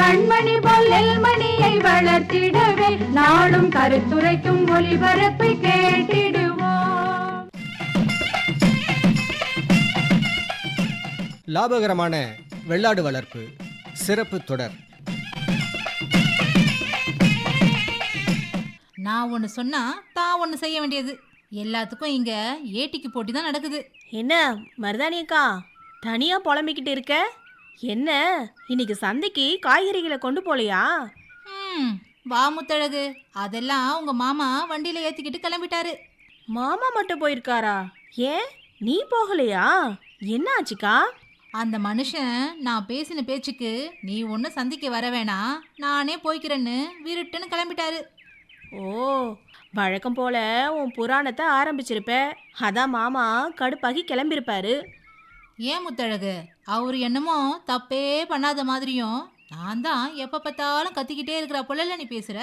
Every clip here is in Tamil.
கண்மணி மணியை வளர்த்திடவே நாடும் கருத்துரைக்கும் ஒளிபரப்பை கேட்டிடுவோம். லாபகரமான வெள்ளாடு வளர்ப்பு சிறப்பு தொடர். நான் ஒன்று சொன்னா தான் ஒன்று செய்ய வேண்டியது. எல்லாத்துக்கும் இங்க ஏட்டிக்கு போட்டி தான் நடக்குது. என்ன மருதாணி அக்கா தனியா புலம்பிக்கிட்டு இருக்க? என்ன? இன்னைக்கு சந்தைக்கு காய்கறிகளை கொண்டு போலையா? ம் வா முத்தழகு. அதெல்லாம் உங்க மாமா வண்டியில ஏத்திக்கிட்டு கிளம்பிட்டாரு. மாமா மட்டும் போயிருக்காரா? ஏன்? நீ போகலையா? என்ன ஆச்சுக்கா அந்த மனுஷன் நான் பேசின பேச்சுக்கு நீ ஒன்றும் சந்திக்க வர வேணாம் நானே போய்க்கிறேன்னு விருட்டுன்னு கிளம்பிட்டாரு. ஓ வழக்கம் போல உன் புராணத்தை ஆரம்பிச்சிருப்ப. அதான் மாமா கடுப்பாகி கிளம்பியிருப்பாரு. ஏன் முத்தழகு? அவர் என்னமோ தப்பே பண்ணாத மாதிரியும் நான் தான் எப்போ பார்த்தாலும் கத்திக்கிட்டே இருக்கிற போல நீ பேசுற?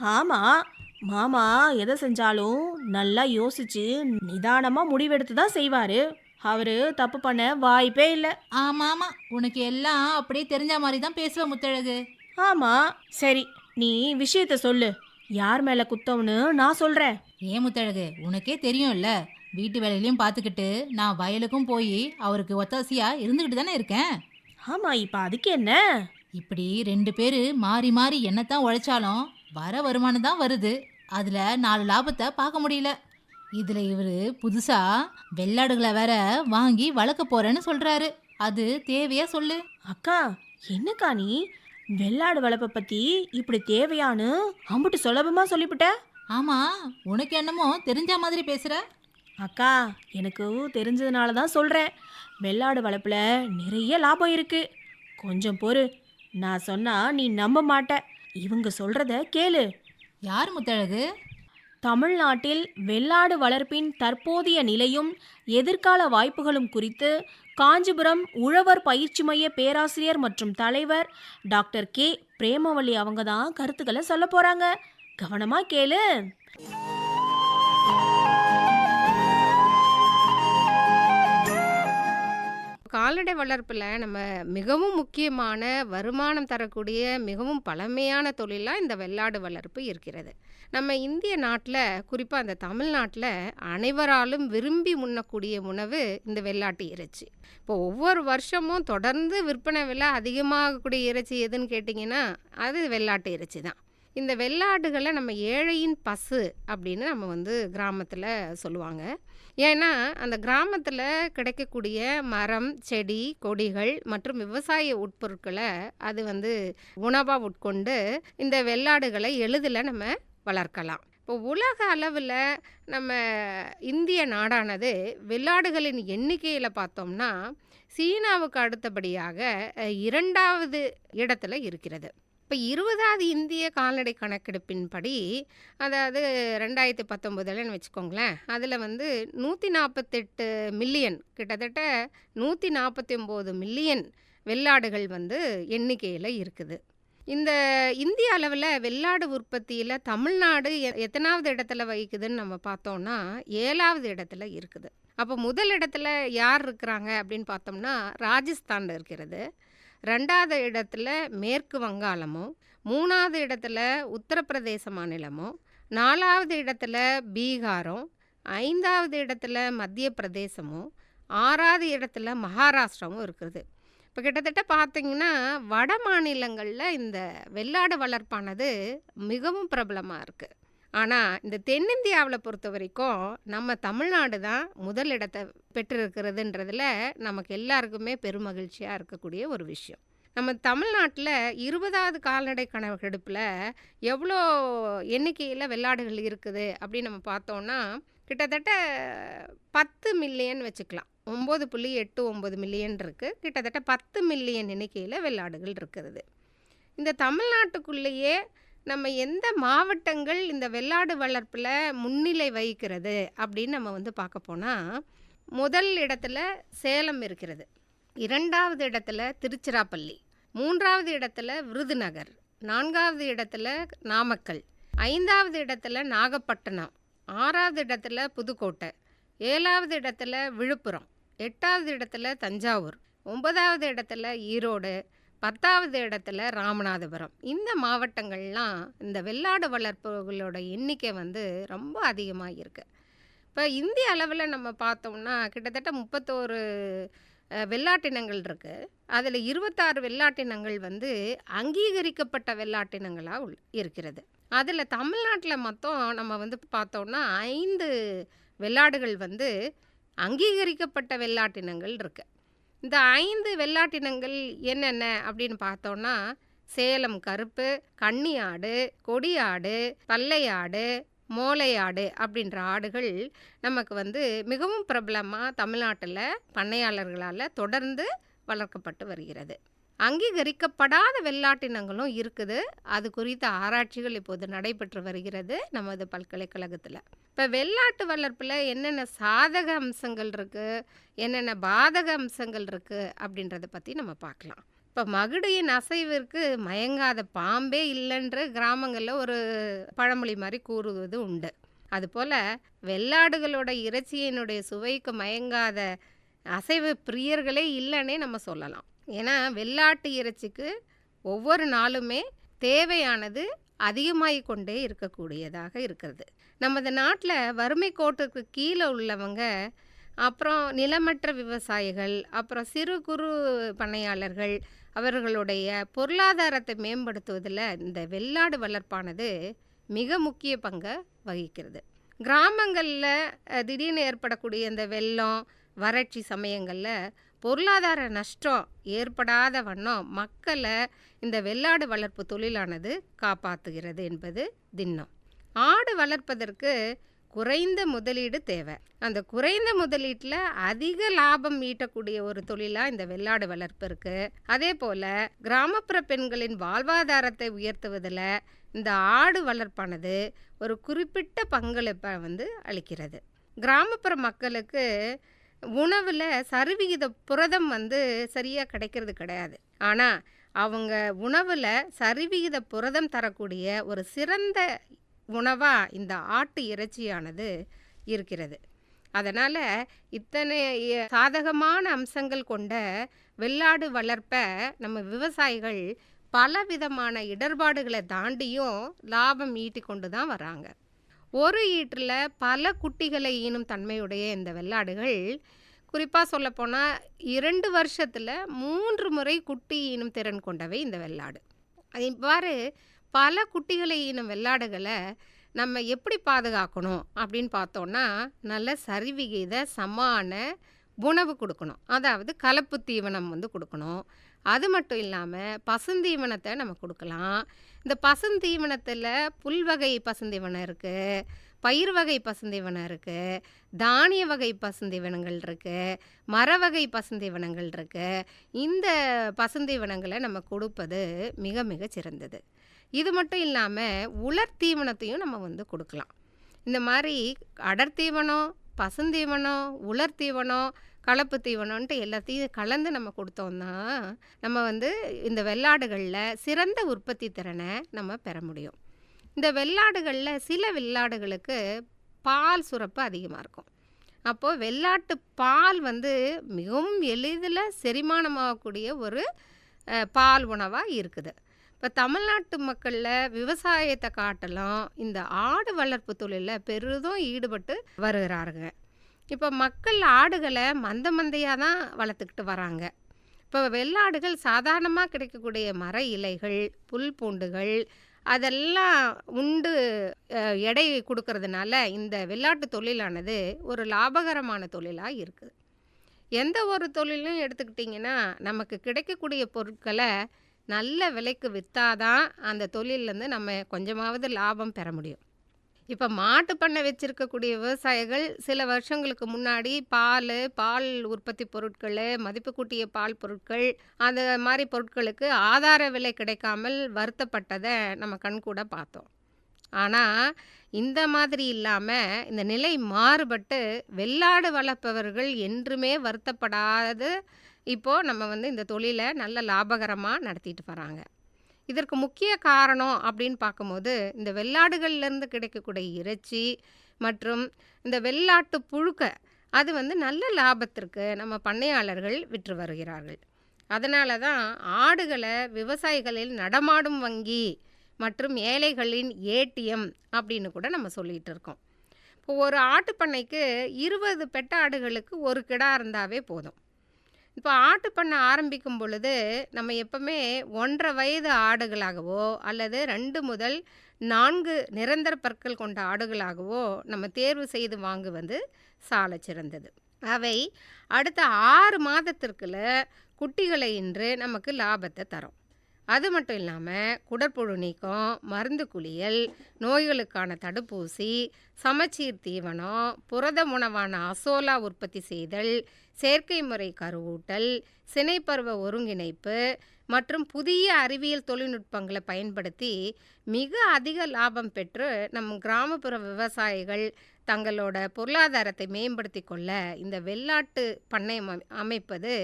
ஆமா. மாமா எதை செஞ்சாலும் நல்லா யோசிச்சு நிதானமா முடிவெடுத்து தான் செய்வாரு. அவரு தப்பு பண்ண வாய்ப்பே இல்லை. ஆமா ஆமா உனக்கு எல்லாம் அப்படியே தெரிஞ்ச மாதிரி தான் பேசுவ முத்தழகு. ஆமா. சரி நீ விஷயத்த சொல்லு. யார் மேல குத்தம்னு நான் சொல்றேன். ஏன் முத்தழகு? உனக்கே தெரியும்ல. வீட்டு வேலையிலையும் பார்த்துக்கிட்டு நான் வயலுக்கும் போய் அவருக்கு ஒத்தாசியா இருந்துக்கிட்டு தானே இருக்கேன். ஆமா இப்ப அதுக்கு என்ன? இப்படி ரெண்டு பேர் மாறி மாறி என்னத்தான் உழைச்சாலும் வர வருமானம் தான் வருது. அதுல நாலு லாபத்தை பார்க்க முடியல. இதுல இவரு புதுசா வெள்ளாடுகளை வேற வாங்கி வளர்க்க போறேன்னு சொல்றாரு. அது தேவையா சொல்லு. அக்கா என்னக்கா நீ? வெள்ளாடு வளர்ப்பை பத்தி இப்படி தேவையான்னு அம்புட்டு சுலபமா சொல்லிவிட்ட ஆமா உனக்கு என்னமோ தெரிஞ்ச மாதிரி பேசுற. அக்கா எனக்கு தெரிஞ்சதுனால தான் சொல்றேன். வெள்ளாடு வளர்ப்புல நிறைய லாபம் இருக்கு. கொஞ்சம் பொறு. நான் சொன்னா நீ நம்ப மாட்ட. இவங்க சொல்றத கேளு. யார் முத்தழகு? தமிழ்நாட்டில் வெள்ளாடு வளர்ப்பின் தற்போதைய நிலையும் எதிர்கால வாய்ப்புகளும் குறித்து காஞ்சிபுரம் உழவர் பயிற்சி மைய பேராசிரியர் மற்றும் தலைவர் டாக்டர் கே. பிரேமவல்லி அவங்க தான் கருத்துக்களை சொல்ல போறாங்க. கவனமா கேளு. கால்நடை வளர்ப்பில் நம்ம மிகவும் முக்கியமான வருமானம் தரக்கூடிய மிகவும் பழமையான தொழிலாக இந்த வெள்ளாடு வளர்ப்பு இருக்கிறது. நம்ம இந்திய நாட்டில் குறிப்பாக அந்த தமிழ்நாட்டில் அனைவராலும் விரும்பி உண்ணக்கூடிய உணவு இந்த வெள்ளாட்டு இறைச்சி. இப்போ ஒவ்வொரு வருஷமும் தொடர்ந்து விற்பனை விலை அதிகமாகக்கூடிய இறைச்சி எதுன்னு கேட்டிங்கன்னா அது வெள்ளாட்டு இறைச்சி தான் இந்த வெள்ளாடுகளை நம்ம ஏழையின் பசு அப்படின்னு நம்ம வந்து கிராமத்தில் சொல்லுவாங்க. ஏன்னா அந்த கிராமத்தில் கிடைக்கக்கூடிய மரம் செடி கொடிகள் மற்றும் விவசாய உட்பொருட்களை அது வந்து உணவாக உட்கொண்டு இந்த வெள்ளாடுகளை எளிதில் நம்ம வளர்க்கலாம். இப்போ உலக அளவில் நம்ம இந்திய நாடானது வெள்ளாடுகளின் எண்ணிக்கையில் பார்த்தோம்னா சீனாவுக்கு அடுத்தபடியாக இரண்டாவது இடத்துல இருக்கிறது. இப்போ இருபதாவது இந்திய கால்நடை கணக்கெடுப்பின்படி அதாவது ரெண்டாயிரத்தி பத்தொம்போதுலன்னு வச்சுக்கோங்களேன் அதில் வந்து நூற்றி நாற்பத்தெட்டு மில்லியன் கிட்டத்தட்ட நூற்றி நாற்பத்தி ஒம்பது மில்லியன் வெள்ளாடுகள் வந்து எண்ணிக்கையில் இருக்குது. இந்த இந்திய அளவில் வெள்ளாடு உற்பத்தியில் தமிழ்நாடு எத்தனாவது இடத்துல வகிக்குதுன்னு நம்ம பார்த்தோம்னா ஏழாவது இடத்துல இருக்குது. அப்போ முதல் இடத்துல யார் இருக்கிறாங்க அப்படின்னு பார்த்தோம்னா ராஜஸ்தானில் இருக்கிறது. ரெண்டாவது இடத்துல மேற்கு வங்காளமும் மூணாவது இடத்துல உத்தரப்பிரதேச மாநிலமும் நாலாவது இடத்துல பீகாரும் ஐந்தாவது இடத்துல மத்திய பிரதேசமும் ஆறாவது இடத்துல மகாராஷ்டிராவும் இருக்குது. இப்போ கிட்டத்தட்ட பார்த்திங்கன்னா வட மாநிலங்களில் இந்த வெள்ளாடு வளர்ப்பானது மிகவும் பிரபலமாக இருக்குது ஆனால் இந்த தென்னிந்தியாவில் பொறுத்த வரைக்கும் நம்ம தமிழ்நாடு தான் முதல் இடத்தை நமக்கு எல்லாருக்குமே பெருமகிழ்ச்சியாக இருக்கக்கூடிய ஒரு விஷயம். நம்ம தமிழ்நாட்டில் இருபதாவது கால்நடை கணக்கெடுப்பில் எவ்வளோ எண்ணிக்கையில் வெள்ளாடுகள் இருக்குது அப்படின்னு நம்ம பார்த்தோம்னா கிட்டத்தட்ட பத்து மில்லியன் வச்சுக்கலாம். ஒம்பது புள்ளி எட்டு ஒம்பது மில்லியன் இருக்குது கிட்டத்தட்ட பத்து மில்லியன் எண்ணிக்கையில் வெள்ளாடுகள் இருக்கிறது. இந்த தமிழ்நாட்டுக்குள்ளேயே நம்ம எந்த மாவட்டங்கள் இந்த வெள்ளாடு வளர்ப்பில் முன்னிலை வகிக்கிறது அப்படின்னு நம்ம வந்து பார்க்க போனால் முதல் இடத்துல சேலம் இருக்கிறது. இரண்டாவது இடத்துல திருச்சிராப்பள்ளி. மூன்றாவது இடத்துல விருதுநகர். நான்காவது இடத்துல நாமக்கல். ஐந்தாவது இடத்துல நாகப்பட்டினம். ஆறாவது இடத்துல புதுக்கோட்டை. ஏழாவது இடத்துல விழுப்புரம். எட்டாவது இடத்துல தஞ்சாவூர். ஒன்பதாவது இடத்துல ஈரோடு. பத்தாவது இடத்துல ராமநாதபுரம். இந்த மாவட்டங்கள்லாம் இந்த வெள்ளாடு வளர்ப்புகளோட எண்ணிக்கை வந்து ரொம்ப அதிகமாக இருக்குது இப்போ இந்திய அளவில் நம்ம பார்த்தோம்னா கிட்டத்தட்ட முப்பத்தோரு வெள்ளாட்டினங்கள் இருக்குது அதில் இருபத்தாறு வெள்ளாட்டினங்கள் வந்து அங்கீகரிக்கப்பட்ட வெள்ளாட்டினங்களாக உள் இருக்கிறது. அதில் தமிழ்நாட்டில் மொத்தம் நம்ம வந்து பார்த்தோம்னா ஐந்து வெள்ளாடுகள் வந்து அங்கீகரிக்கப்பட்ட வெள்ளாட்டினங்கள் இருக்குது இந்த ஐந்து வெள்ளாட்டினங்கள் என்னென்ன அப்படின்னு பார்த்தோம்னா சேலம் கருப்பு கன்னியாடு கொடியாடு பல்லையாடு மோலையாடு அப்படின்ற ஆடுகள் நமக்கு வந்து மிகவும் பிரபலமாக தமிழ்நாட்டில் பண்ணையாளர்களால் தொடர்ந்து வளர்க்கப்பட்டு வருகிறது. அங்கீகரிக்கப்படாத வெள்ளாட்டினங்களும் இருக்குது. அது குறித்த ஆராய்ச்சிகள் இப்போது நடைபெற்று வருகிறது நமது பல்கலைக்கழகத்தில். இப்போ வெள்ளாட்டு வளர்ப்பில் என்னென்ன சாதக அம்சங்கள் இருக்குது என்னென்ன பாதக அம்சங்கள் இருக்குது அப்படின்றத பற்றி நம்ம பார்க்கலாம். இப்போ மகுடியின் அசைவிற்கு மயங்காத பாம்பே இல்லைன்ற கிராமங்களில் ஒரு பழமொழி மாதிரி கூறுவது உண்டு. அதுபோல் வெள்ளாடுகளோட இறைச்சியினுடைய சுவைக்கு மயங்காத அசைவு பிரியர்களே இல்லைன்னே நம்ம சொல்லலாம். ஏன்னா வெள்ளாட்டு இறைச்சிக்கு ஒவ்வொரு நாளுமே தேவையானது அதிகமாகி கொண்டே இருக்கக்கூடியதாக இருக்கிறது. நமது நாட்டில் வறுமை கோட்டுக்கு கீழே உள்ளவங்க அப்புறம் நிலமற்ற விவசாயிகள் அப்புறம் சிறு குறு பண்ணையாளர்கள் அவர்களுடைய பொருளாதாரத்தை மேம்படுத்துவதில் இந்த வெள்ளாடு வளர்ப்பானது மிக முக்கிய பங்கை வகிக்கிறது. கிராமங்களில் திடீர்னு ஏற்படக்கூடிய இந்த வெள்ளம் வறட்சி சமயங்களில் பொருளாதார நஷ்டம் ஏற்படாத வண்ணம் மக்களை இந்த வெள்ளாடு வளர்ப்பு தொழிலானது காப்பாற்றுகிறது என்பது திண்ணம். ஆடு வளர்ப்பதற்கு குறைந்த முதலீடு தேவை. அந்த குறைந்த முதலீட்டில் அதிக லாபம் ஈட்டக்கூடிய ஒரு தொழிலாக இந்த வெள்ளாடு வளர்ப்பு இருக்குது அதே போல் கிராமப்புற பெண்களின் வாழ்வாதாரத்தை உயர்த்துவதில் இந்த ஆடு வளர்ப்பானது ஒரு குறிப்பிட்ட பங்களிப்பை வந்து அளிக்கிறது. கிராமப்புற மக்களுக்கு உணவில் சரிவிகித புரதம் வந்து சரியாக கிடைக்கிறது கிடையாது. ஆனால் அவங்க உணவில் சரிவிகித புரதம் தரக்கூடிய ஒரு சிறந்த உணவாக இந்த ஆட்டு இறைச்சியானது இருக்கிறது. அதனால் இத்தனை சாதகமான அம்சங்கள் கொண்ட வெள்ளாடு வளர்ப்பை நம்ம விவசாயிகள் பலவிதமான இடர்பாடுகளை தாண்டியும் லாபம் ஈட்டி கொண்டு தான் வராங்க. ஒரு ஈற்றில் பல குட்டிகளை ஈனும் தன்மையுடைய இந்த வெள்ளாடுகள். குறிப்பாக சொல்லப்போனால் இரண்டு வருஷத்தில் மூன்று முறை குட்டி ஈனும் திறன் கொண்டவை இந்த வெள்ளாடு. அது இவ்வாறு பல குட்டிகளை ஈனும் வெள்ளாடுகளை நம்ம எப்படி பாதுகாக்கணும் அப்படின்னு பார்த்தோன்னா நல்ல சரிவிகித சமான உணவு கொடுக்கணும். அதாவது கலப்பு தீவனம் வந்து கொடுக்கணும். அது மட்டும் இல்லாமல் பசுந்தீவனத்தை நம்ம கொடுக்கலாம். இந்த பசுந்தீவனத்தில் புல்வகை பசுந்தீவனம் இருக்குது பயிர் வகை பசுந்தீவனம் இருக்குது தானிய வகை பசுந்தீவனங்கள் இருக்குது மர வகை பசுந்தீவனங்கள் இருக்குது இந்த பசுந்தீவனங்களை நம்ம கொடுப்பது மிக மிக சிறந்தது. இது மட்டும் இல்லாமல் உலர் தீவனத்தையும் நம்ம வந்து கொடுக்கலாம். இந்த மாதிரி அடர் தீவனம் பசுந்தீவனம் உலர் தீவனம் கலப்பு தீவனம்ன்ட்டு எல்லாத்தையும் கலந்து நம்ம கொடுத்தோம்னா நம்ம வந்து இந்த வெள்ளாடுகளில் சிறந்த உற்பத்தி திறனை நம்ம பெற முடியும். இந்த வெள்ளாடுகளில் சில வெள்ளாடுகளுக்கு பால் சுரப்பு அதிகமாக இருக்கும். அப்போது வெள்ளாட்டு பால் வந்து மிகவும் எளிதில் செரிமானமாகக்கூடிய ஒரு பால் உணவாக இருக்குது. இப்போ தமிழ்நாட்டு மக்களில் விவசாயத்தை காட்டலாம் இந்த ஆடு வளர்ப்பு தொழிலில் பெரிதும் ஈடுபட்டு வருகிறாருங்க. இப்போ மக்கள் ஆடுகளை மந்த மந்தையாக தான் வளர்த்துக்கிட்டு வராங்க. இப்போ வெள்ளாடுகள் சாதாரணமாக கிடைக்கக்கூடிய மர இலைகள் புல் பூண்டுகள் அதெல்லாம் உண்டு எடை கொடுக்கறதுனால இந்த வெள்ளாட்டு தொழிலானது ஒரு லாபகரமான தொழிலாக இருக்குது எந்த ஒரு தொழிலும் எடுத்துக்கிட்டிங்கன்னா நமக்கு கிடைக்கக்கூடிய பொருட்களை நல்ல விலைக்கு விற்றாதான் அந்த தொழிலேருந்து நம்ம கொஞ்சமாவது லாபம் பெற முடியும். இப்போ மாட்டு பண்ணை வச்சுருக்கக்கூடிய விவசாயிகள் சில வருஷங்களுக்கு முன்னாடி பால் பால் உற்பத்தி பொருட்கள் மதிப்பு கூட்டிய பால் பொருட்கள் அந்த மாதிரி பொருட்களுக்கு ஆதார விலை கிடைக்காமல் வருத்தப்பட்டதை நம்ம கண்கூட பார்த்தோம். ஆனால் இந்த மாதிரி இல்லாமல் இந்த நிலை மாறுபட்டு வெள்ளாடு வளர்ப்பவர்கள் என்றுமே வருத்தப்படாது. இப்போது நம்ம வந்து இந்த தொழிலை நல்ல லாபகரமாக நடத்திட்டு வராங்க. இதற்கு முக்கிய காரணம் அப்படின்னு பார்க்கும்போது இந்த வெள்ளாடுகள்லேருந்து கிடைக்கக்கூடிய இறைச்சி மற்றும் இந்த வெள்ளாட்டு புழுக்க அது வந்து நல்ல லாபத்திற்கு நம்ம பண்ணையாளர்கள் விற்று வருகிறார்கள். அதனால தான் ஆடுகளை விவசாயிகளில் நடமாடும் வங்கி மற்றும் ஏழைகளின் ஏடிஎம் அப்படின்னு கூட நம்ம சொல்லிகிட்டு இருக்கோம். இப்போ ஒரு ஆட்டுப்பண்ணைக்கு இருபது பெட்ட ஆடுகளுக்கு ஒரு கிடா இருந்தாவே போதும். இப்போ ஆட்டு பண்ணை ஆரம்பிக்கும் பொழுது நம்ம எப்பவுமே ஒன்றரை வயது ஆடுகளாகவோ அல்லது ரெண்டு முதல் நான்கு நிரந்தர பற்கள் கொண்ட ஆடுகளாகவோ நம்ம தேர்வு செய்து வாங்குவது சால சிறந்தது. அவை அடுத்த ஆறு மாதத்திற்குள்ள குட்டிகளை இன்று நமக்கு லாபத்தை தரும். அது மட்டும் இல்லாமல் குடற்புழு நீக்கம் மருந்து குளியல் நோய்களுக்கான தடுப்பூசி சமச்சீர் தீவனம் புரத உணவான அசோலா உற்பத்தி செய்தல் செயற்கை முறை கருவூட்டல் சினைப்பருவ ஒருங்கிணைப்பு மற்றும் புதிய அறிவியல் தொழில்நுட்பங்களை பயன்படுத்தி மிக அதிக லாபம் பெற்று நம் கிராமப்புற விவசாயிகள் தங்களோட பொருளாதாரத்தை மேம்படுத்தி கொள்ள இந்த வெள்ளாட்டு பண்ணை அமை- அமைப்பது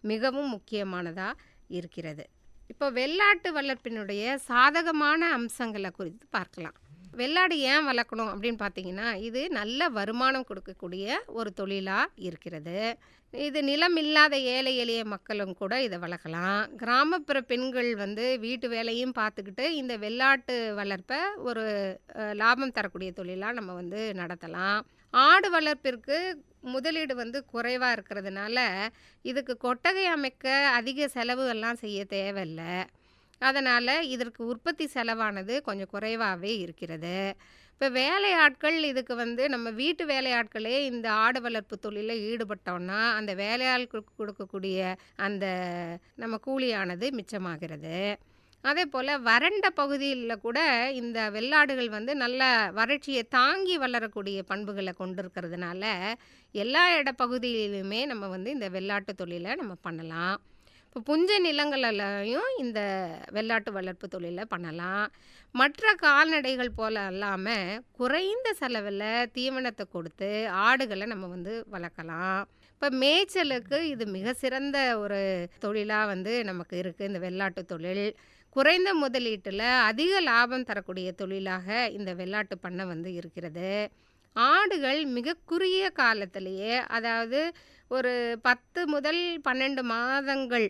மிகவும் முக்கியமானதாக இருக்கிறது. இப்போ வெள்ளாட்டு வளர்ப்பினுடைய சாதகமான அம்சங்களை குறித்து பார்க்கலாம். வெள்ளாடு ஏன் வளர்க்கணும் அப்படின்னு பார்த்தீங்கன்னா இது நல்ல வருமானம் கொடுக்கக்கூடிய ஒரு தொழிலாக இருக்கிறது. இது நிலம் இல்லாத ஏழை எளிய மக்களும் கூட இதை வளர்க்கலாம். கிராமப்புற பெண்கள் வந்து வீட்டு வேலையும் பார்த்துக்கிட்டு இந்த வெள்ளாட்டு வளர்ப்பை ஒரு லாபம் தரக்கூடிய தொழிலாக நம்ம வந்து நடத்தலாம். ஆடு வளர்ப்பிற்கு முதலீடு வந்து குறைவாக இருக்கிறதுனால இதுக்கு கொட்டகை அமைக்க அதிக செலவு எல்லாம் செய்ய தேவையில்லை. அதனால் இதற்கு உற்பத்தி செலவானது கொஞ்சம் குறைவாகவே இருக்கிறது. இப்போ வேலையாட்கள் இதுக்கு வந்து நம்ம வீட்டு வேலையாட்களே இந்த ஆடு வளர்ப்பு தொழிலில் ஈடுபட்டோம்னா அந்த வேலையாட்களுக்கு கொடுக்கக்கூடிய அந்த நம்ம கூலியானது மிச்சமாகிறது. அதே போல் வறண்ட பகுதியில் கூட இந்த வெள்ளாடுகள் வந்து நல்ல வறட்சியை தாங்கி வளரக்கூடிய பண்புகளை கொண்டிருக்கிறதுனால எல்லா இடப்பகுதியிலுமே நம்ம வந்து இந்த வெள்ளாட்டு தொழிலை நம்ம பண்ணலாம். இப்போ புஞ்ச நிலங்களிலையும் இந்த வெள்ளாட்டு வளர்ப்பு தொழிலை பண்ணலாம். மற்ற கால்நடைகள் போல அல்லாமல் குறைந்த செலவில் தீவனத்தை கொடுத்து ஆடுகளை நம்ம வந்து வளர்க்கலாம். இப்போ மேய்ச்சலுக்கு இது மிக சிறந்த ஒரு தொழிலாக வந்து நமக்கு இருக்குது இந்த வெள்ளாட்டு தொழில். குறைந்த முதலீட்டில் அதிக லாபம் தரக்கூடிய தொழிலாக இந்த வெள்ளாட்டு பண்ணை வந்து இருக்கிறது. ஆடுகள் மிக குறுகிய காலத்திலேயே அதாவது ஒரு பத்து முதல் பன்னெண்டு மாதங்கள்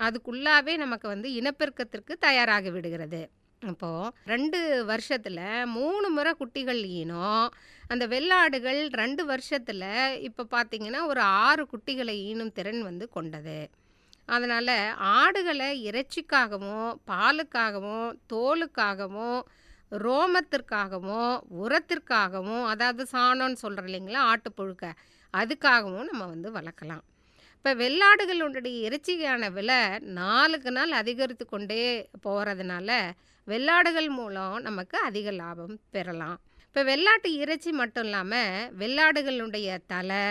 அதுக்குள்ளாவே நமக்கு வந்து இனப்பெருக்கத்திற்கு தயாராகி விடுகிறது. அப்போது ரெண்டு வருஷத்தில் மூணு முறை குட்டிகள் ஈனும் அந்த வெள்ளாடுகள் ரெண்டு வருஷத்தில் இப்போ பார்த்திங்கன்னா ஒரு ஆறு குட்டிகளை ஈனும் திறன் வந்து கொண்டது. அதனால் ஆடுகளை இறைச்சிக்காகவும் பாலுக்காகவும் தோலுக்காகவும் ரோமத்திற்காகவும் உரத்திற்காகவும் அதாவது சாணம்னு சொல்கிறோம் இல்லைங்களா ஆட்டுப்புழுக்க அதுக்காகவும் நம்ம வந்து வளர்க்கலாம். இப்போ வெள்ளாடுகளுடைய இறைச்சிக்கான விலை நாளுக்கு நாள் அதிகரித்து கொண்டே போகிறதுனால வெள்ளாடுகள் மூலம் நமக்கு அதிக லாபம் பெறலாம். இப்போ வெள்ளாட்டு இறைச்சி மட்டும் இல்லாமல் வெள்ளாடுகளுடைய தலை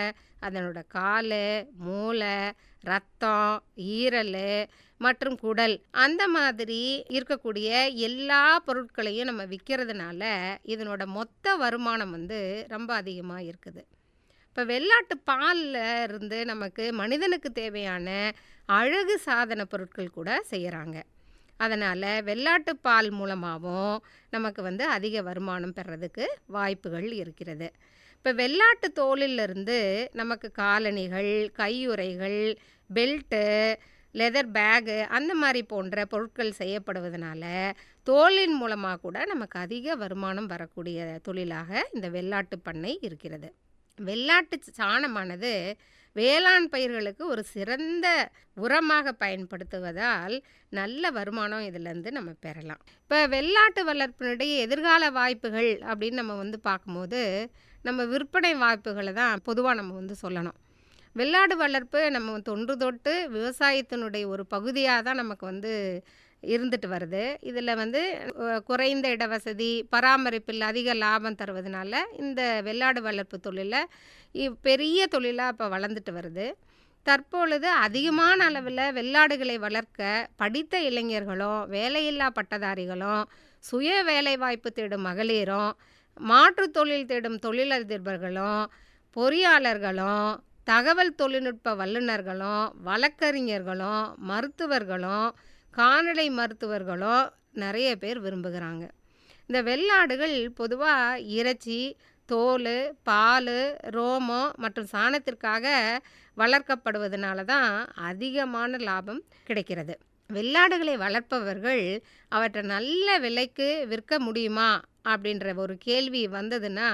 அதனோட கால் மூளை ரத்தம் ஈரல் மற்றும் குடல். அந்த மாதிரி இருக்கக்கூடிய எல்லா பொருட்களையும் நம்ம விற்கிறதுனால இதனோட மொத்த வருமானம் வந்து ரொம்ப அதிகமாக இருக்குது. இப்போ வெள்ளாட்டு பாலில் இருந்து நமக்கு மனிதனுக்கு தேவையான அழகு சாதன பொருட்கள் கூட செய்கிறாங்க அதனால் வெள்ளாட்டு பால் மூலமாகவும் நமக்கு வந்து அதிக வருமானம் பெறதுக்கு வாய்ப்புகள் இருக்கிறது. இப்போ வெள்ளாட்டு தோலிலிருந்து நமக்கு காலணிகள் கையுறைகள் பெல்ட்டு லெதர் பேகு அந்த மாதிரி போன்ற பொருட்கள் செய்யப்படுவதனால தோலின் மூலமாக கூட நமக்கு அதிக வருமானம் வரக்கூடிய தொழிலாக இந்த வெள்ளாட்டு பண்ணை இருக்கிறது. வெள்ளாட்டு சாணமானது வேளாண் பயிர்களுக்கு ஒரு சிறந்த உரமாக பயன்படுத்துவதால் நல்ல வருமானம் இதிலேருந்து நம்ம பெறலாம். இப்போ வெள்ளாட்டு வளர்ப்பினுடைய எதிர்கால வாய்ப்புகள் அப்படின்னு நம்ம வந்து பார்க்கும்போது நம்ம விற்பனை வாய்ப்புகளை தான் பொதுவாக நம்ம வந்து சொல்லணும். வெள்ளாடு வளர்ப்பு நம்ம தொன்று தொட்டு விவசாயத்தினுடைய ஒரு பகுதியாக தான் நமக்கு வந்து இருந்துட்டு வருது. இதில் வந்து குறைந்த குறைந்த இடவசதி பராமரிப்பில் அதிக லாபம் தருவதனால இந்த வெள்ளாடு வளர்ப்பு தொழிலில் பெரிய தொழிலாக இப்போ வளர்ந்துட்டு வருது. தற்பொழுது அதிகமான அளவில் வெள்ளாடுகளை வளர்க்க படித்த இளைஞர்களும் வேலையில்லா பட்டதாரிகளும் சுய வேலைவாய்ப்பு தேடும் மகளிரும் மாற்றுத் தொழில் தேடும் தொழிலதிபர்களும் பொறியாளர்களும் தகவல் தொழில்நுட்ப வல்லுநர்களும் வழக்கறிஞர்களும் மருத்துவர்களும் கால்நடை மருத்துவர்களும் நிறைய பேர் விரும்புகிறாங்க. இந்த வெள்ளாடுகள் பொதுவாக இறைச்சி தோல் பால் ரோமம் மற்றும் சாணத்திற்காக வளர்க்கப்படுவதனால தான் அதிகமான லாபம் கிடைக்கிறது. வெள்ளாடுகளை வளர்ப்பவர்கள் அவற்றை நல்ல விலைக்கு விற்க முடியுமா அப்படின்ற ஒரு கேள்வி வந்ததுன்னா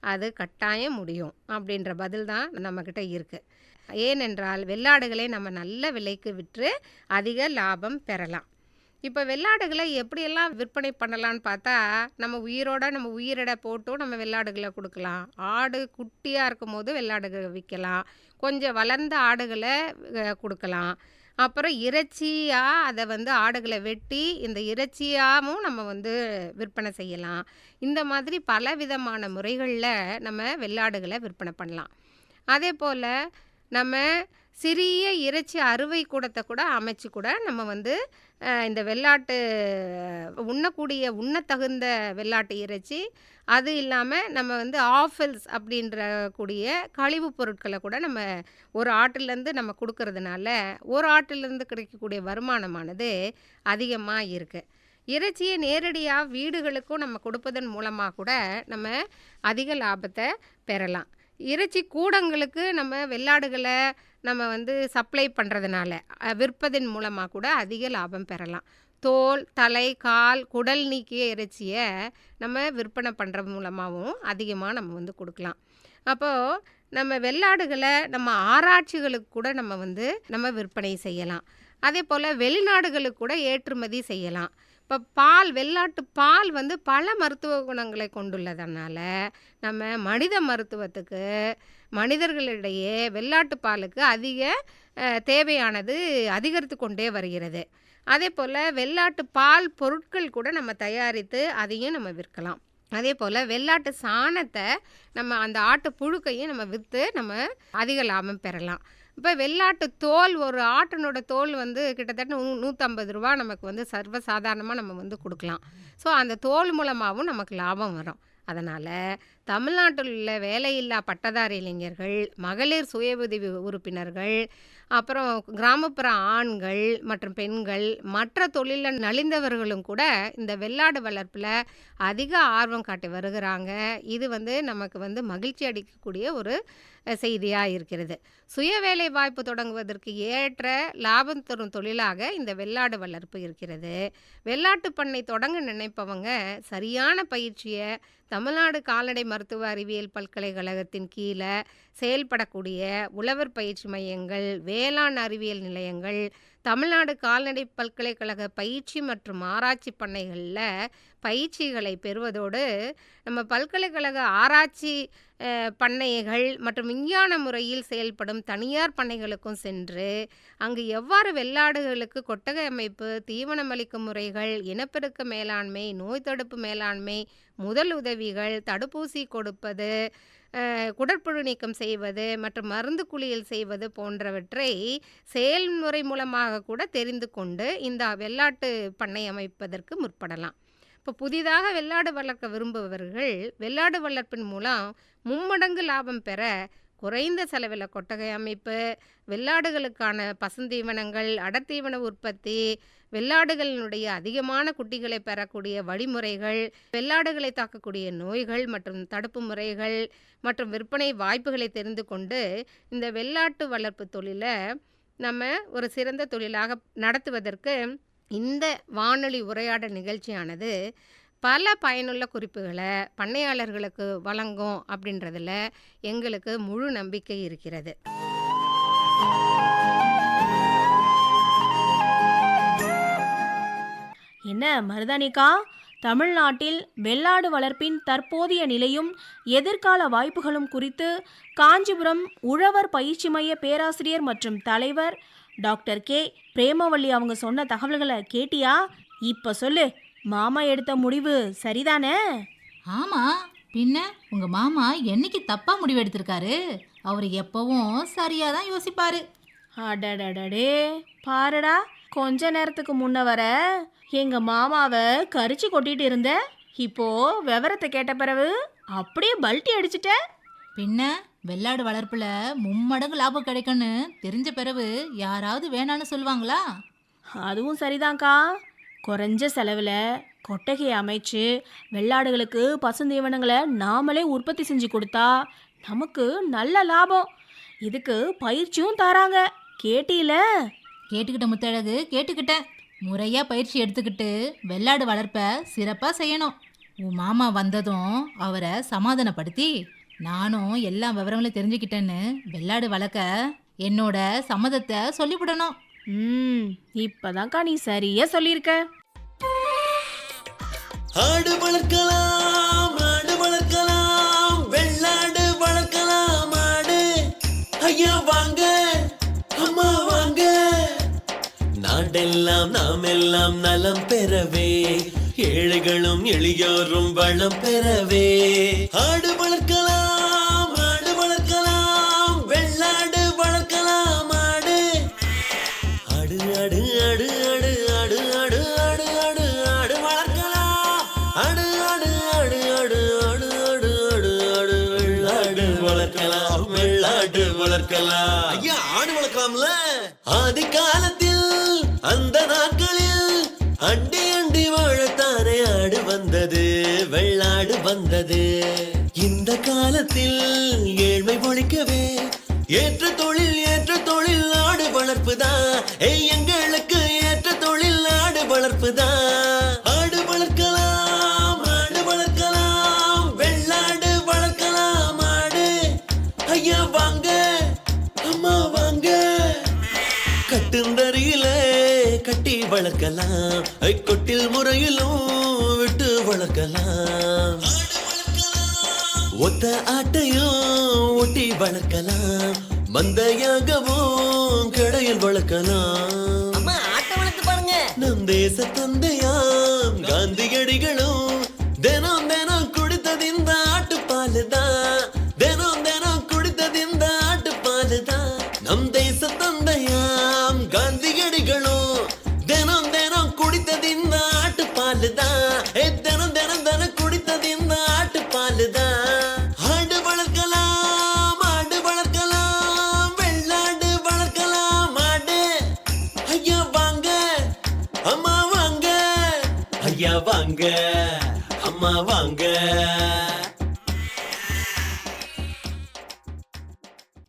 அது கட்டாயம் முடியும் அப்படின்ற பதில் தான் நம்மக்கிட்ட இருக்குது ஏனென்றால் வெள்ளாடுகளை நம்ம நல்ல விலைக்கு விற்று அதிக லாபம் பெறலாம். இப்போ வெள்ளாடுகளை எப்படியெல்லாம் விற்பனை பண்ணலான்னு பார்த்தா நம்ம உயிரோட நம்ம உயிரிட போட்டும் நம்ம வெள்ளாடுகளை கொடுக்கலாம். ஆடு குட்டியாக இருக்கும் போது வெள்ளாடுகளை விற்கலாம் கொஞ்சம் வளர்ந்த ஆடுகளை கொடுக்கலாம். அப்புறம் இறைச்சியாக அதை வந்து ஆடுகளை வெட்டி இந்த இறைச்சியாகவும் நம்ம வந்து விற்பனை செய்யலாம். இந்த மாதிரி பல விதமான முறைகளில் நம்ம வெள்ளாடுகளை விற்பனை பண்ணலாம். அதே போல் நம்ம சிறிய இறைச்சி அறுவை கூடத்தை கூட அமைச்சு கூட நம்ம வந்து இந்த வெள்ளாட்டு உண்ணக்கூடிய உண்ணத்தகுந்த வெள்ளாட்டு இறைச்சி அது இல்லாமல் நம்ம வந்து ஆஃபல்ஸ் அப்படின்ற கூடிய கழிவுப் பொருட்களை கூட நம்ம ஒரு ஆட்டிலேருந்து நம்ம கொடுக்கறதுனால ஒரு ஆட்டிலேருந்து கிடைக்கக்கூடிய வருமானமானது அதிகமாக இருக்குது இறைச்சியை நேரடியாக வீடுகளுக்கும் நம்ம கொடுப்பதன் மூலமாக கூட நம்ம அதிக லாபத்தை பெறலாம். இறைச்சி கூடங்களுக்கு நம்ம வெள்ளாடுகளை நம்ம வந்து சப்ளை பண்ணுறதுனால விற்பதன் மூலமாக கூட அதிக லாபம் பெறலாம். தோல் தலை கால் குடல் நீக்கிய இறைச்சியை நம்ம விற்பனை பண்ணுறது மூலமாகவும் அதிகமாக நம்ம வந்து கொடுக்கலாம். அப்போது நம்ம வெள்ளாடுகளை நம்ம ஆராய்ச்சிகளுக்கு கூட நம்ம வந்து நம்ம விற்பனை செய்யலாம். அதே போல் வெளிநாடுகளுக்கு கூட ஏற்றுமதி செய்யலாம். இப்போ பால் வெள்ளாட்டு பால் வந்து பல மருத்துவ குணங்களை கொண்டுள்ளதனால நம்ம மனித மருத்துவத்துக்கு மனிதர்களிடையே வெள்ளாட்டு பாலுக்கு அதிக தேவையானது அதிகரித்து கொண்டே வருகிறது. அதே போல் வெள்ளாட்டு பால் பொருட்கள் கூட நம்ம தயாரித்து அதையும் நம்ம விற்கலாம். அதே போல் வெள்ளாட்டு சாணத்தை நம்ம அந்த ஆட்டு புழுக்கையும் நம்ம விற்று நம்ம அதிக லாபம் பெறலாம். இப்போ வெள்ளாட்டு தோல் ஒரு ஆட்டினோட தோல் வந்து கிட்டத்தட்ட நூ நூற்றம்பது ரூபா நமக்கு வந்து சர்வசாதாரணமாக நம்ம வந்து கொடுக்கலாம். ஸோ அந்த தோல் மூலமாகவும் நமக்கு லாபம் வரும். அதனால் தமிழ்நாட்டில் உள்ள வேலையில்லா பட்டதாரி இளைஞர்கள் மகளிர் சுய உதவி உறுப்பினர்கள் அப்புறம் கிராமப்புற ஆண்கள் மற்றும் பெண்கள் மற்ற தொழிலில் நலிந்தவர்களும் கூட இந்த வெள்ளாடு வளர்ப்பில் அதிக ஆர்வம் காட்டி வருகிறாங்க. இது வந்து நமக்கு வந்து மகிழ்ச்சி அளிக்கக்கூடிய ஒரு செய்தியாக இருக்கிறது. சுய வேலை வாய்ப்பு தொடங்குவதற்கு ஏற்ற லாபம் தரும் தொழிலாக இந்த வெள்ளாடு வளர்ப்பு இருக்கிறது. வெள்ளாட்டு பண்ணை தொடங்க நினைப்பவங்க சரியான பயிற்சியை தமிழ்நாடு கால்நடை மருத்துவ அறிவியல் பல்கலைக்கழகத்தின் கீழே செயல்படக்கூடிய உழவர் பயிற்சி மையங்கள் வேளாண் அறிவியல் நிலையங்கள் தமிழ்நாடு கால்நடை பல்கலைக்கழக பயிற்சி மற்றும் ஆராய்ச்சி பண்ணைகளில் பயிற்சிகளை பெறுவதோடு நம்ம பல்கலைக்கழக ஆராய்ச்சி பண்ணைகள் மற்றும் விஞ்ஞான முறையில் செயல்படும் தனியார் பண்ணைகளுக்கும் சென்று அங்கு எவ்வாறு வெள்ளாடுகளுக்கு கொட்டகை அமைப்பு தீவனமளிக்கும் முறைகள் இனப்பெருக்க மேலாண்மை நோய் தடுப்பு மேலாண்மை முதல் உதவிகள் தடுப்பூசி கொடுப்பது குடற்புழு நீக்கம் செய்வது மற்றும் மருந்து குளியல் செய்வது போன்றவற்றை செயல்முறை மூலமாக கூட தெரிந்து கொண்டு இந்த வெள்ளாட்டு பண்ணை அமைப்பதற்கு முற்படலாம். இப்போ புதிதாக வெள்ளாடு வளர்க்க விரும்புபவர்கள் வெள்ளாடு வளர்ப்பின் மூலம் மும்மடங்கு லாபம் பெற குறைந்த செலவில் கொட்டகை அமைப்பு வெள்ளாடுகளுக்கான பசுந்தீவனங்கள் அடர்த்தீவன உற்பத்தி வெள்ளாடுகளினுடைய அதிகமான குட்டிகளை பெறக்கூடிய வழிமுறைகள் வெள்ளாடுகளை தாக்கக்கூடிய நோய்கள் மற்றும் தடுப்பு முறைகள் மற்றும் விற்பனை வாய்ப்புகளை தெரிந்து கொண்டு இந்த வெள்ளாட்டு வளர்ப்பு தொழிலை நம்ம ஒரு சிறந்த தொழிலாக நடத்துவதற்கு இந்த வானொலி உரையாடல் நிகழ்ச்சியானது பல பயனுள்ள குறிப்புகளை பண்ணையாளர்களுக்கு வழங்கும் அப்படின்றதுல எங்களுக்கு முழு நம்பிக்கை இருக்கிறது. என்ன மருதானிக்கா தமிழ்நாட்டில் வெள்ளாடு வளர்ப்பின் தற்போதைய நிலையும் எதிர்கால வாய்ப்புகளும் குறித்து காஞ்சிபுரம் உழவர் பயிற்சி மைய பேராசிரியர் மற்றும் தலைவர் டாக்டர் கே. பிரேமவள்ளி அவங்க சொன்ன தகவல்களை கேட்டியா? இப்போ சொல்லு. மாமா எடுத்த முடிவு சரிதானே? ஆமா. பின்ன உங்க மாமா என்னைக்கு தப்பா முடிவு எடுத்திருக்காரு? அவர் எப்பவும் சரியா தான் யோசிப்பாரு. அடடடடே. பாருடா கொஞ்ச நேரத்துக்கு முன்ன வர எங்க மாமாவை கரிச்சு கொட்டிட்டு இருந்த. இப்போ விவரத்தை கேட்ட பிறகு அப்படியே பல்ட்டி அடிச்சிட்ட. பின்ன வெள்ளாடு வளர்ப்புல மும்மடங்கு லாபம் கிடைக்கும்னு தெரிஞ்ச பிறகு யாராவது வேணான்னு சொல்லுவாங்களா? அதுவும் சரிதான்க்கா. குறைஞ்ச செலவில் கொட்டகையை அமைச்சு வெள்ளாடுகளுக்கு பசுந்தீவனங்களை நாமளே உற்பத்தி செஞ்சு கொடுத்தா நமக்கு நல்ல லாபம். இதுக்கு பயிற்சியும் தராங்க. கேட்டீல கேட்டுக்கிட்ட முத்தழகு கேட்டுக்கிட்டேன் முறையா பயிற்சி எடுத்துக்கிட்டு வெள்ளாடு வளர்ப்ப சிறப்பா செய்யணும். உன் மாமா வந்ததும் அவரை சமாதானப்படுத்தி நானும் எல்லா விவரங்களையும் தெரிஞ்சுக்கிட்டேன்னு வெள்ளாடு வளர்க்க என்னோட சம்மதத்தை சொல்லிவிடணும். ம் இப்பதான்க்கா நீ சரியா சொல்லியிருக்க. ஆடு வளர்க்கலாம் ஆடு வளர்க்கலாம் வெள்ளாடு வளர்க்கலாம் ஆடு. ஐயா வாங்க அம்மா வாங்க. நாடெல்லாம் நாம் எல்லாம் நலம் பெறவே ஏழைகளும் எளியோரும் வளம் பெறவே. ஆடு வளர்க்கலாம். வந்தது. இந்த காலத்தில் ஏழ்மை ஒழிக்கவே ஏற்ற தொழில் ஏற்ற தொழில் ஆடு வளர்ப்பு தான். எங்களுக்கு ஏற்ற தொழில் ஆடு வளர்ப்புதான் ஆடு வளர்க்கலாம் ஆடு வளர்க்கலாம் வெள்ளாடு வளர்க்கலாம் ஆடு. ஐயா வாங்க அம்மா வாங்க. கட்டுந்தறியில கட்டி வளர்க்கலாம். கொட்டில் முறையிலும் ஒத்த ஆட்டையும் ஒட்டி வளர்க்கலாம். மந்தையாகவும் கடையில் வளர்க்கலாம். நம் தேச தந்தையாம் காந்தியடிகளும்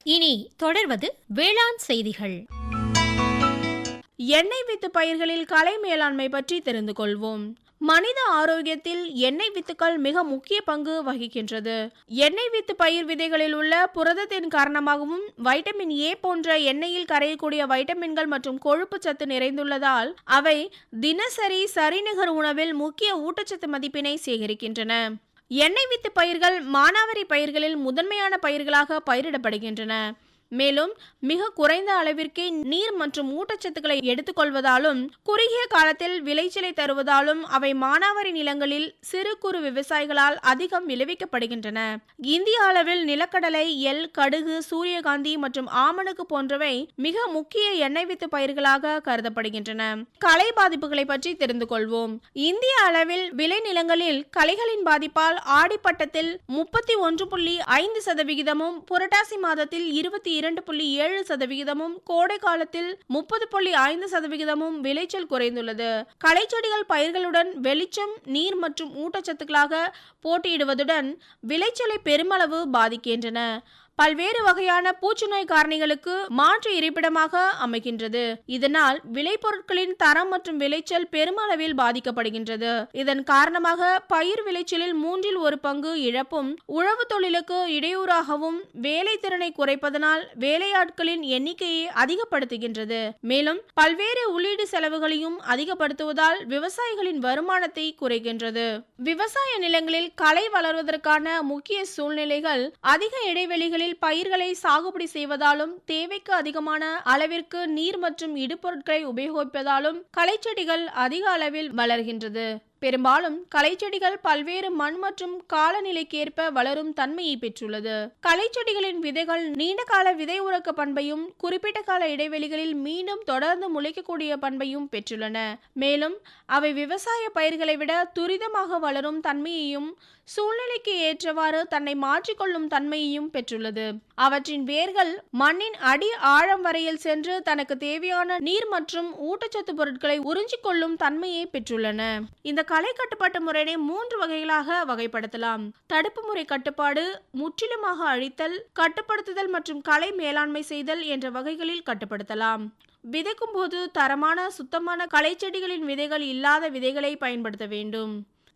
இனி தொடர்வது வேளாண் செய்திகள். எண்ணெய் வித்து பயிர்களில் கலை மேலாண்மை பற்றி தெரிந்து கொள்வோம். மனித ஆரோக்கியத்தில் எண்ணெய் வித்துக்கள் மிக முக்கிய பங்கு வகிக்கின்றது. எண்ணெய் வித்து பயிர் விதைகளில் உள்ள புரதத்தின் காரணமாகவும் வைட்டமின் ஏ போன்ற எண்ணெயில் கரையக்கூடிய வைட்டமின்கள் மற்றும் கொழுப்பு சத்து நிறைந்துள்ளதால் அவை தினசரி சரிநிகர் உணவில் முக்கிய ஊட்டச்சத்து மதிப்பினை சேகரிக்கின்றன. எண்ணெய் வித்து பயிர்கள் மானாவாரி பயிர்களில் முதன்மையான பயிர்களாக பயிரிடப்படுகின்றன. மேலும் மிக குறைந்த அளவிற்கே நீர் மற்றும் ஊட்டச்சத்துக்களை எடுத்துக்கொள்வதாலும் குறுகிய காலத்தில் விளைச்சலை தருவதாலும் அவை மானாவாரி நிலங்களில் சிறு குறு விவசாயிகளால் அதிகம் விளைவிக்கப்படுகின்றன. இந்திய அளவில் நிலக்கடலை எல் கடுகு சூரியகாந்தி மற்றும் ஆமணக்கு போன்றவை மிக முக்கிய எண்ணெய் வித்து பயிர்களாக கருதப்படுகின்றன. களை பாதிப்புகளை பற்றி தெரிந்து கொள்வோம். இந்திய அளவில் விளைநிலங்களில் களைகளின் பாதிப்பால் ஆடிப்பட்டத்தில் முப்பத்தி ஒன்று புள்ளி ஐந்து சதவிகிதமும் புரட்டாசி மாதத்தில் இருபத்தி இரண்டு புள்ளி ஏழு சதவிகிதமும் கோடை காலத்தில் முப்பது புள்ளி ஐந்து சதவிகிதமும் விளைச்சல் குறைந்துள்ளது. களைச்செடிகள் பயிர்களுடன் வெளிச்சம் நீர் மற்றும் ஊட்டச்சத்துக்களாக போட்டியிடுவதுடன் விளைச்சலை பெருமளவு பாதிக்கின்றன. பல்வேறு வகையான பூச்சிநோய் காரணிகளுக்கு மாற்று இருப்பிடமாக அமைகின்றது. இதனால் விளைபொருட்களின் தரம் மற்றும் விளைச்சல் பெருமளவில் பாதிக்கப்படுகின்றது. இதன் காரணமாக பயிர் விளைச்சலில் மூன்றில் ஒரு பங்கு இழப்பும் உழவு தொழிலுக்கு இடையூறாகவும் வேலை திறனை குறைப்பதனால் வேலையாட்களின் எண்ணிக்கையை அதிகப்படுத்துகின்றது. மேலும் பல்வேறு உள்ளீடு செலவுகளையும் அதிகப்படுத்துவதால் விவசாயிகளின் வருமானத்தை குறைகின்றது விவசாய நிலங்களில் களை வளர்வதற்கான முக்கிய சூழ்நிலைகள் அதிக இடைவெளிகளில் நிலங்களில் பயிர்களை சாகுபடி செய்வதாலும் தேவைக்கு அதிகமான அளவிற்கு நீர் மற்றும் இடுபொருட்களை உபயோகிப்பதாலும் களைச்செடிகள் அதிக அளவில் வளர்கின்றது. பெரும்பாலும் கலைச்செடிகள் பல்வேறு மண் மற்றும் காலநிலைக்கேற்ப வளரும் தன்மையை பெற்றுள்ளது. கலைச்செடிகளின் விதைகள் நீண்ட கால விதை உறக்க பண்பையும் குறிப்பிட்ட கால இடைவெளிகளில் மீண்டும் தொடர்ந்து முளைக்கக்கூடிய பண்பையும் பெற்றுள்ளன. மேலும் அவை விவசாய பயிர்களை விட துரிதமாக வளரும் தன்மையையும் சூழ்நிலைக்கு ஏற்றவாறு தன்னை மாற்றிக்கொள்ளும் தன்மையையும் பெற்றுள்ளது. அவற்றின் வேர்கள் மண்ணின் அடி ஆழம் வரையில் சென்று தனக்கு தேவையான நீர் மற்றும் ஊட்டச்சத்து பொருட்களை உறிஞ்சிக்கொள்ளும் தன்மையை பெற்றுள்ளன. இந்த கலை கட்டுப்பாட்டு முறையை மூன்று வகைகளாக வகைப்படுத்தலாம். தடுப்பு முறை கட்டுப்பாடு முற்றிலுமாக அழித்தல் கட்டுப்படுத்துதல் மற்றும் கலை மேலாண்மை செய்தல் என்ற வகைகளில் கட்டுப்படுத்தலாம். விதைக்கும் போது தரமான சுத்தமான களைச்செடிகளின் விதைகள் இல்லாத விதைகளை பயன்படுத்த வேண்டும்.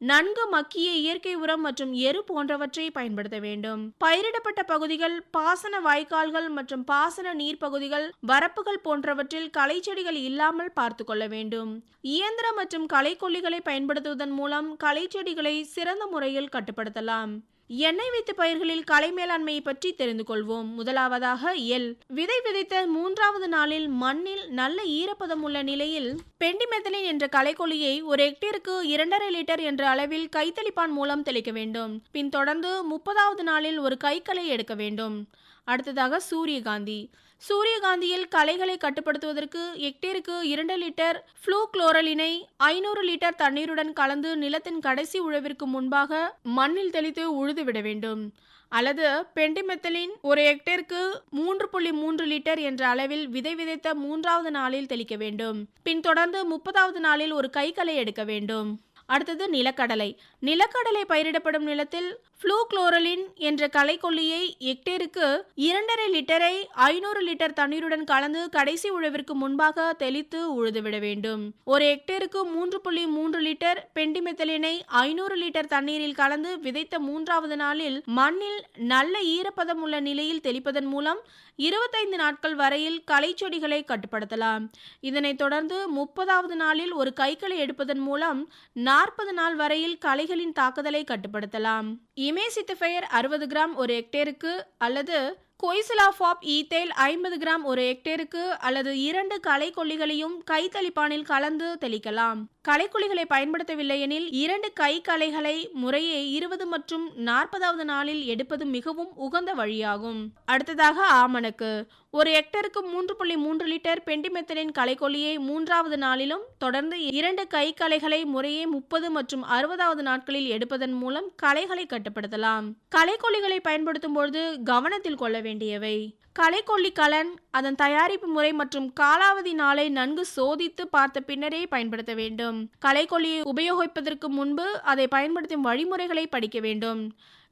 நன்கு மக்கிய இயற்கை உரம் மற்றும் எரு போன்றவற்றை பயன்படுத்த வேண்டும். பயிரிடப்பட்ட பகுதிகள் பாசன வாய்க்கால்கள் மற்றும் பாசன நீர் பகுதிகள் வரப்புகள் போன்றவற்றில் களைச்செடிகள் இல்லாமல் பார்த்து கொள்ள வேண்டும். இயந்திர மற்றும் களைக்கொல்லிகளை பயன்படுத்துவதன் மூலம் களைச்செடிகளை சிறந்த முறையில் கட்டுப்படுத்தலாம். எண்ணெய் வைத்து பயிர்களில் களை மேலாண்மையை பற்றி தெரிந்து கொள்வோம். முதலாவதாக எல் விதை விதைத்த மூன்றாவது நாளில் மண்ணில் நல்ல ஈரப்பதம் உள்ள நிலையில் பெண்டிமெத்தலின் என்ற களைக்கொல்லியை ஒரு ஹெக்டேருக்கு இரண்டரை லிட்டர் என்ற அளவில் கைத்தளிப்பான் மூலம் தெளிக்க வேண்டும். பின் தொடர்ந்து முப்பதாவது நாளில் ஒரு கைக்களை எடுக்க வேண்டும். அடுத்ததாக சூரியகாந்தி. சூரியகாந்தியில் களைகளை கட்டுப்படுத்துவதற்கு ஹெக்டேருக்கு இரண்டு லிட்டர் ஃப்ளூ குளோரலினை ஐநூறு லிட்டர் தண்ணீருடன் கலந்து நிலத்தின் கடைசி உழவிற்கு முன்பாக மண்ணில் தெளித்து உழுது விட வேண்டும். அல்லது பெண்டிமெத்தலின் ஒரு ஹெக்டேருக்கு மூன்று புள்ளி மூன்று லிட்டர் என்ற அளவில் விதை விதைத்த மூன்றாவது நாளில் தெளிக்க வேண்டும். பின் தொடர்ந்து முப்பதாவது நாளில் ஒரு கைகளை எடுக்க வேண்டும். அடுத்தது நிலக்கடலை. நிலக்கடலை பயிரிடப்படும் நிலத்தில் ஃப்ளூக்ளோரலின் என்ற களைக்கொல்லியை ஹெக்டேருக்கு இரண்டரை லிட்டரை ஐநூறு லிட்டர் தண்ணீருடன் கலந்து கடைசி உழவிற்கு முன்பாக தெளித்து உழுதுவிட வேண்டும். ஒரு ஹெக்டேருக்கு மூன்று புள்ளி மூன்று லிட்டர் பெண்டிமெத்தலினை ஐநூறு லிட்டர் தண்ணீரில் கலந்து விதைத்த மூன்றாவது நாளில் மண்ணில் நல்ல ஈரப்பதம் உள்ள நிலையில் தெளிப்பதன் மூலம் இருபத்தைந்து நாட்கள் வரையில் களைச்செடிகளை கட்டுப்படுத்தலாம். இதனைத் தொடர்ந்து முப்பதாவது நாளில் ஒரு கைகளை எடுப்பதன் மூலம் நாற்பது நாள் வரையில் களைகளின் தாக்குதலை கட்டுப்படுத்தலாம். இமேசித்திஃபயர் அறுபது கிராம் ஒரு ஹெக்டேருக்கு அல்லது கொய்சலாஃபாப் ஈத்தேல் ஐம்பது கிராம் ஒரு ஹெக்டேருக்கு அல்லது இரண்டு களைக்கொல்லிகளையும் கைத்தளிப்பானில் கலந்து தெளிக்கலாம். கலைக்குழிகளை பயன்படுத்தவில்லை எனில் இரண்டு கை கலைகளை முறையே இருபது மற்றும் நாற்பதாவது நாளில் எடுப்பது மிகவும் உகந்த வழியாகும். அடுத்ததாக ஆமணக்கு. ஒரு ஹெக்டருக்கு மூன்று புள்ளி மூன்று லிட்டர் பெண்டிமெத்தனின் கலைக்கொல்லியை மூன்றாவது நாளிலும் தொடர்ந்து இரண்டு கை கலைகளை முறையே முப்பது மற்றும் அறுபதாவது நாட்களில் எடுப்பதன் மூலம் கலைகளை கட்டுப்படுத்தலாம். கலைக்கொல்லிகளை பயன்படுத்தும் பொழுது கவனத்தில் கொள்ள வேண்டியவை. கலைக்கொல்லி கலன் அதன் தயாரிப்பு முறை மற்றும் காலாவதி நாளை நன்கு சோதித்து பார்த்த பின்னரே பயன்படுத்த வேண்டும். களைக்கொல்லியை உபயோகிப்பதற்கு முன்பு அதை பயன்படுத்தும் வழிமுறைகளை படிக்க வேண்டும்.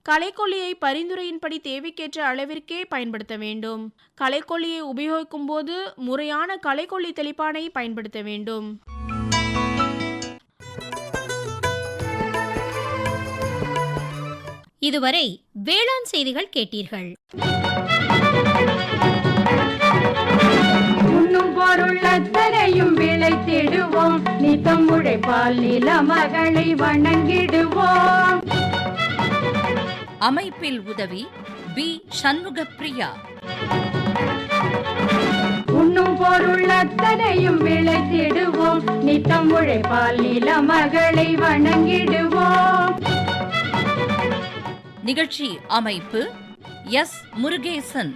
களைக்கொல்லியை பரிந்துரையின்படி தேவைக்கேற்ற அளவிற்கே பயன்படுத்த வேண்டும். களைக்கொல்லியை உபயோகிக்கும் போது முறையான களைக்கொல்லி தெளிப்பானை பயன்படுத்த வேண்டும். இதுவரை வேளாண் செய்திகள் கேட்டீர்கள். அத்தனையும் விளைத்திடுவோம். நித்தம் உழைப்பால் நில மகளை வணங்கிடுவோம். அமைப்பில் உதவி பி. சண்முகப்பிரியா. உண்ணும் பொருள் அத்தனையும் விளைத்திடுவோம். நித்தம் உழைப்பால் நில மகளை வணங்கிடுவோம். நிகழ்ச்சி அமைப்பு எஸ். முருகேசன்.